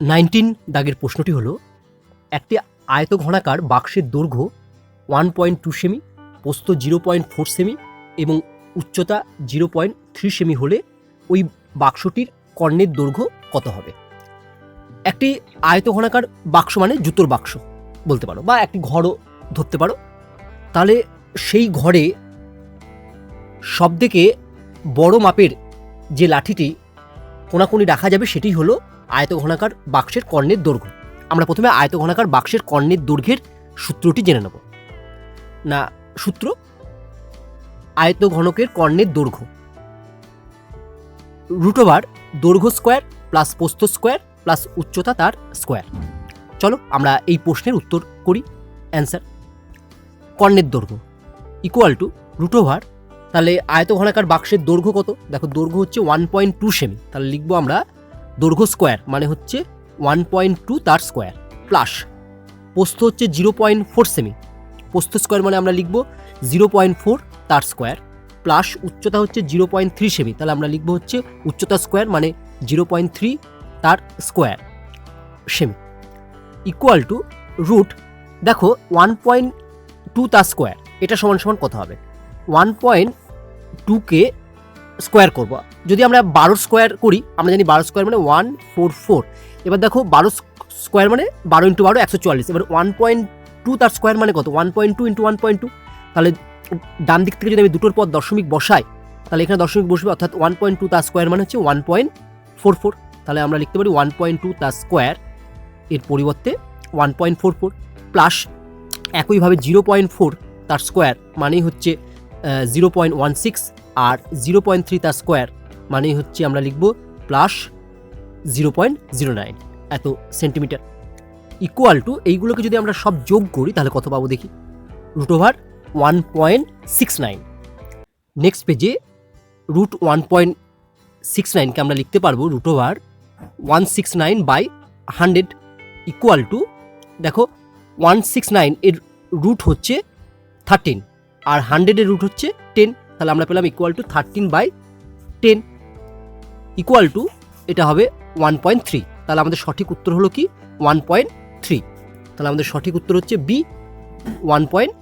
Nineteen দাগের প্রশ্নটি হলো, একটি আয়ত ঘনাকার বাক্সের দৈর্ঘ্য ওয়ান পয়েন্ট টু সেমি পোস্ত জিরো পয়েন্ট ফোর সেমি এবং উচ্চতা জিরো পয়েন্ট থ্রি সেমি হলে ওই বাক্সটির কর্ণের দৈর্ঘ্য কত হবে? একটি আয়ত ঘনাকার বাক্স মানে জুতোর বাক্স বলতে পারো বা একটি ঘরও ধরতে পারো। তাহলে সেই ঘরে সবথেকে বড় মাপের যে লাঠিটি কোনাকুনি রাখা যাবে সেটি হলো আয়ত ঘনাকার বাক্সের কর্ণের দৈর্ঘ্য। আমরা প্রথমে আয়ত ঘনাকার বাক্সের কর্ণের দৈর্ঘ্যের সূত্রটি জেনে নেব। না, সূত্র? আয়ত ঘনকের কর্ণের দৈর্ঘ্য। রুট ওভার দৈর্ঘ্য স্কোয়ার প্লাস প্রস্থ স্কোয়ার প্লাস উচ্চতা তার স্কোয়ার। চলো আমরা এই প্রশ্নের উত্তর করি। অ্যান্সার। কর্ণের দৈর্ঘ্য ইকুয়াল টু রুট ওভার, তাহলে আয়ত ঘনাকার বাক্সের দৈর্ঘ্য কত? দেখো, দৈর্ঘ্য হচ্ছে ওয়ান পয়েন্ট টু সেমি। তাহলে লিখব আমরা দৈর্ঘ্য স্কোয়ার মানে হচ্ছে ওয়ান পয়েন্ট টু তার স্কোয়ার প্লাস পোস্ত হচ্ছে জিরো পয়েন্ট ফোর সেমি পোস্ত স্কোয়ার মানে আমরা লিখব জিরো পয়েন্ট ফোর তার স্কোয়ার প্লাস উচ্চতা হচ্ছে জিরো পয়েন্ট থ্রি সেমি তাহলে আমরা লিখব হচ্ছে উচ্চতা স্কোয়ার মানে জিরো পয়েন্ট থ্রি তার square cm equal to root দেখো ওয়ান পয়েন্ট টু তার স্কোয়ার এটা সমান সমান কত হবে? ওয়ান পয়েন্ট টুকে স্কোয়ার করব যদি আমরা বারো স্কোয়ার করি, আমরা জানি বারো স্কোয়ার মানে ওয়ান ফোর ফোর এবার দেখো বারো স্কোয়ার মানে বারো ইন্টু বারো, একশো চুয়াল্লিশ। এবার ওয়ান পয়েন্ট টু তার স্কোয়ার মানে কত? One point two into one point two তাহলে ডান দিক থেকে যদি আমি দুটোর পর দশমিক বসাই, তাহলে এখানে দশমিক বসবে, অর্থাৎ ওয়ান পয়েন্ট টু তার স্কোয়ার মানে হচ্ছে ওয়ান পয়েন্ট ফোর ফোর তাহলে আমরা লিখতে পারি ওয়ান পয়েন্ট টু তার স্কোয়ার এর পরিবর্তে one point four four plus একইভাবে জিরো পয়েন্ট ফোর তার স্কোয়ার মানেই হচ্ছে জিরো পয়েন্ট ওয়ান সিক্স আর জিরো পয়েন্ট থ্রি তার স্কোয়ার মানেই হচ্ছে আমরা লিখব plus zero point zero nine এত সেন্টিমিটার। ইকুয়াল টু এইগুলোকে যদি আমরা সব যোগ করি, তাহলে কত পাবো দেখি? Root over one point six nine. Next পেজে রুট ওয়ান পয়েন্ট সিক্স নাইনকে আমরা লিখতে পারব, root over one six nine by hundred equal to, দেখো, ওয়ান সিক্স নাইন এর রুট হচ্ছে থার্টিন, আর হান্ড্রেডের রুট হচ্ছে টেন, তাহলে আমরা পেলাম equal to thirteen by ten. Equal to এটা হবে ওয়ান পয়েন্ট থ্রি তাহলে আমাদের সঠিক উত্তর হলো কি? ওয়ান পয়েন্ট থ্রি তাহলে আমাদের সঠিক উত্তর হচ্ছে বি ওয়ান পয়েন্ট